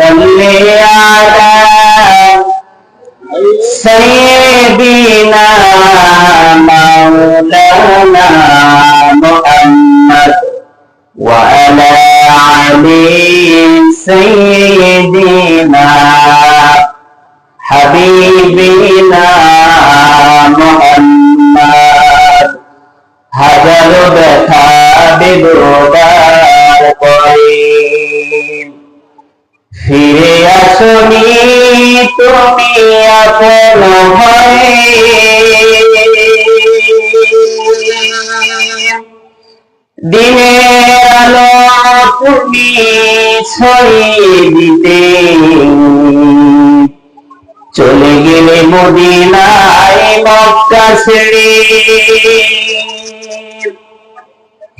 صل على سيدنا مولانا ফিরে আসনি তুমি আপন হয়ে দিনের আলো তুমি ছড়িয়ে দিতে। চলে গেলে মদিনায় মক্কা ছেড়ে।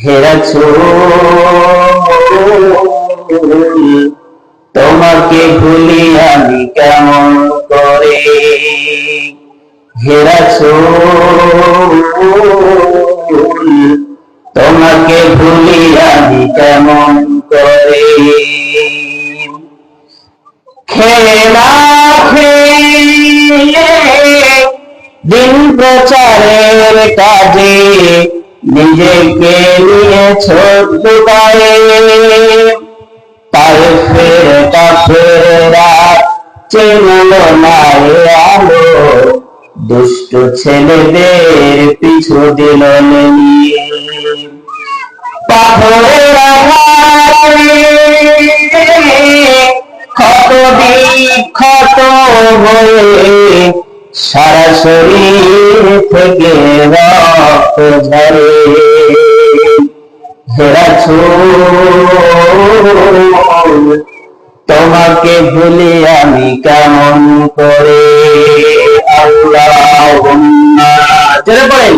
হেরাছ। তোমাকে ভুলি আমি কেমন করে? তোমাকে ভুলি আমি কেমন করে? খেলা দিন প্রচারের কাজে নিজেকে নিয়ে ছোট দুষ্ট ছেলেদের পিছু দিল পাথরের ক্ষত বিক্ষত হয়ে সারা শরীর থেকে রক্ত ঝরে। হেরাছ তোমাকে ভুলি আমি কেমন করে আল্লাহ জোরে বলেন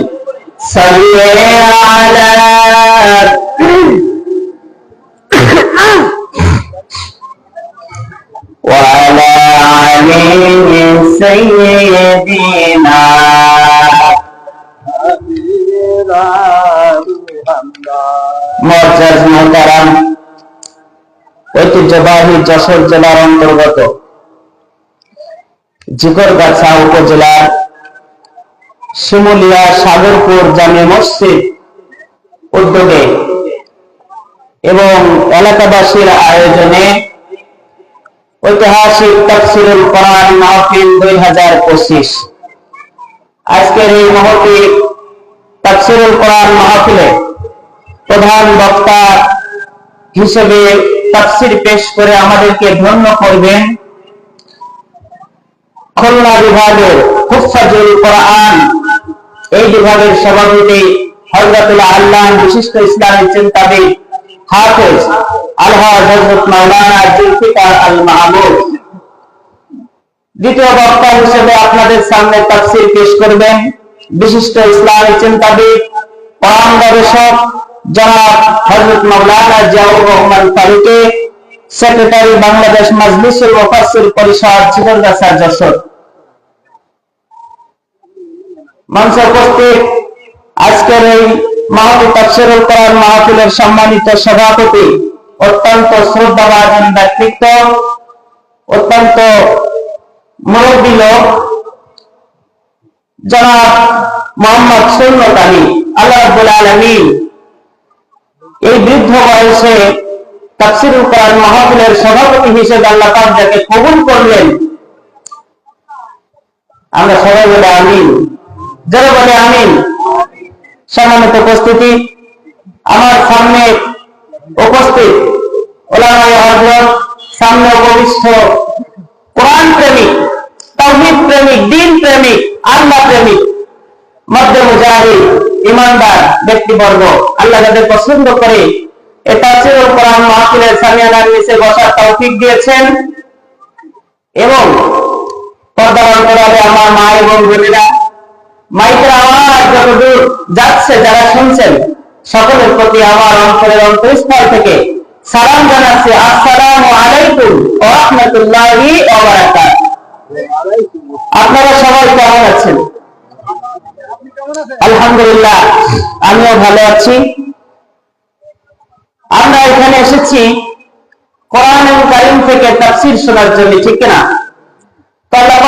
সাল্লে আলা وعلى علي سيدنا মর্যাজ মোহতারাম ঐতিহ্যবাহী যশোর জেলার অন্তর্গত জিকরগাছা উপজেলার শিমুলিয়া সাগরপুর জামে মসজিদ উদ্যোগে এবং এলাকাবাসীর আয়োজনে ঐতিহাসিক তাফসিরুল কোরআন মাহফিল দুই হাজার পঁচিশ। আজকের এই মহতি তাফসিরুল কোরআন মাহফিলে প্রধান বক্তা হিসেবে তাফসির পেশ করে আমাদেরকে ধন্য করবেন। খুলনা বিভাগের হুফাজুল কোরআন, এই বিভাগের সভাপতি হজরতুল্লাহ আল্লাহ বিশিষ্ট ইসলামী চিন্তাবিদ হাফেজ আলহাজ হজরত মাওলানা জুলফিকার আল মাহমুদ দ্বিতীয় বক্তা হিসেবে আপনাদের সামনে তাফসির পেশ করবেন বিশিষ্ট ইসলামী চিন্তাবিদ কোরআন গবেষক জনাব হজরত মাওলানা জিয়াউর রহমান ফারুকে, সেক্রেটারি বাংলাদেশ মাজলিসুল মুফাসসির পরিষদ জীবনদাসা যশোর। মঞ্চে উপস্থিত আজকের এই মাহবুব তাফসিরুল কোরআন মাহফিলের সম্মানিত সভাপতি, অত্যন্ত শ্রদ্ধাভাজন ব্যক্তিত্ব, অত্যন্ত মুরব্বী লোক, জনাব মোহাম্মদ সৈন্যত আলী, আল্লাহ রাব্বুল আলামিন। এই বৃদ্ধ বয়সে তাফসিরুল কোরআন মাহফিলের সভাপতি হিসেবে আল্লাহ পাক যাকে কবুল করলেন, আমরা সবাই বলে আমিন। যারা বলে আমিন, সম্মানিত উপস্থিতি, আমার সামনে উপস্থিত সামনে উপবিষ্ট কোরআন প্রেমিক, তাওহীদ প্রেমিক, দিন প্রেমিক, আল্লাহ প্রেমিক মধ্য মুজাহিদ, ইমানদার ব্যক্তিবর্গ। আল্লাহ যাদের পছন্দ করে। এ তাফসীরুল কোরআন মাহফিলের সামিয়ানার নিচে বসার তৌফিক দিয়েছেন। এবং পর্দার অন্তরালে আমার মা এবং বোনেরা। মাইকের আওয়াজ যতদূর যাচ্ছে যারা শুনছেন, সকলের প্রতি আমার অন্তরের থেকে সালাম জানাচ্ছি। আসসালামু আলাইকুম ওয়া রাহমাতুল্লাহি ওয়া বারাকাতুহু। আপনারা সবাই কেমন আছেন? আলহামদুলিল্লাহ, আমিও ভালো আছি। আমরা এখানে এসেছি কোরআন এবং কারিম থেকে তাফসির শোনার জন্য, ঠিক না তলাবাদ